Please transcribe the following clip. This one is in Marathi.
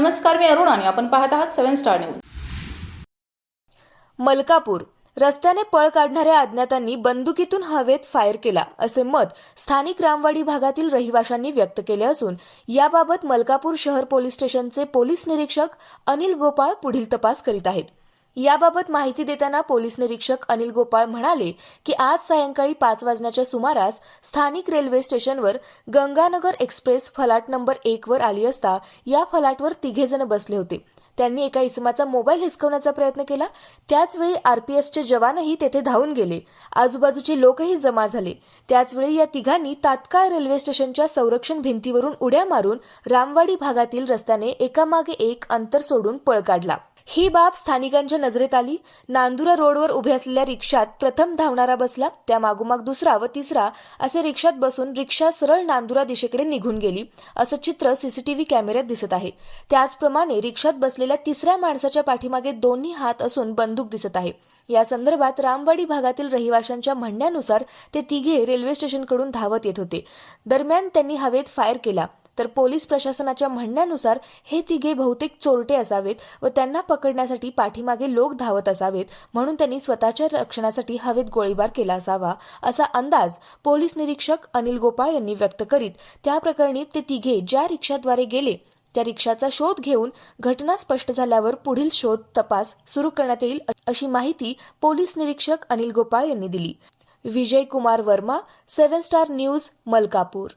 नमस्कार मी अरुण आणि आपण पाहत आहात सेव्हन स्टार न्यूज. मलकापूर. रस्त्याने पळ काढणाऱ्या अज्ञातांनी बंदुकीतून हवेत फायर केला असे मत स्थानिक रामवाडी भागातील रहिवाशांनी व्यक्त केले असून याबाबत मलकापूर शहर पोलीस स्टेशनचे पोलीस निरीक्षक अनिल गोपाळ पुढील तपास करीत आहेत. याबाबत माहिती देताना पोलीस निरीक्षक अनिल गोपाळ म्हणाले की आज सायंकाळी पाच वाजण्याच्या सुमारास स्थानिक रेल्वे स्टेशनवर गंगानगर एक्सप्रेस फलाट नंबर एक वर आली असता या फलाटवर तिघेजण बसले होते. त्यांनी एका इसमाचा मोबाईल हिसकवण्याचा प्रयत्न केला. त्याचवेळी आरपीएफचे जवानही तेथे धावून गेले. आजूबाजूचे लोकही जमा झाले. त्याचवेळी या तिघांनी तात्काळ रेल्वे स्टेशनच्या संरक्षण भिंतीवरून उड्या मारून रामवाडी भागातील रस्त्याने एकामागे एक अंतर सोडून पळ काढला. ही बाब स्थानिकांच्या नजरेत आली. नांदुरा रोडवर उभे असलेल्या रिक्षात प्रथम धावणारा बसला त्या मागोमाग दुसरा व तिसरा असे रिक्षात बसून रिक्षा सरळ नांदुरा दिशेकडे निघून गेली. असं चित्र सीसीटीव्ही कॅमेऱ्यात दिसत आहे. त्याचप्रमाणे रिक्षात बसलेल्या तिसऱ्या माणसाच्या पाठीमागे दोन्ही हात असून बंदूक दिसत आहे. या संदर्भात रामवाडी भागातील रहिवाशांच्या म्हणण्यानुसार ते तिघे रेल्वे स्टेशनकडून धावत येत होते. दरम्यान त्यांनी हवेत फायर केला. तर पोलीस प्रशासनाच्या म्हणण्यानुसार हे तिघे बहुतेक चोरटे असावेत व त्यांना पकडण्यासाठी पाठीमागे लोक धावत असावेत म्हणून त्यांनी स्वतःच्या रक्षणासाठी हवेत गोळीबार केला असावा असा अंदाज पोलीस निरीक्षक अनिल गोपाळ यांनी व्यक्त करीत त्या प्रकरणी ते तिघे ज्या रिक्षाद्वारे गेले त्या रिक्षाचा शोध घेऊन घटना स्पष्ट झाल्यावर पुढील शोध तपास सुरू करण्यात येईल अशी माहिती पोलीस निरीक्षक अनिल गोपाळ यांनी दिली. Vijay Kumar Verma seven star news Malkapur.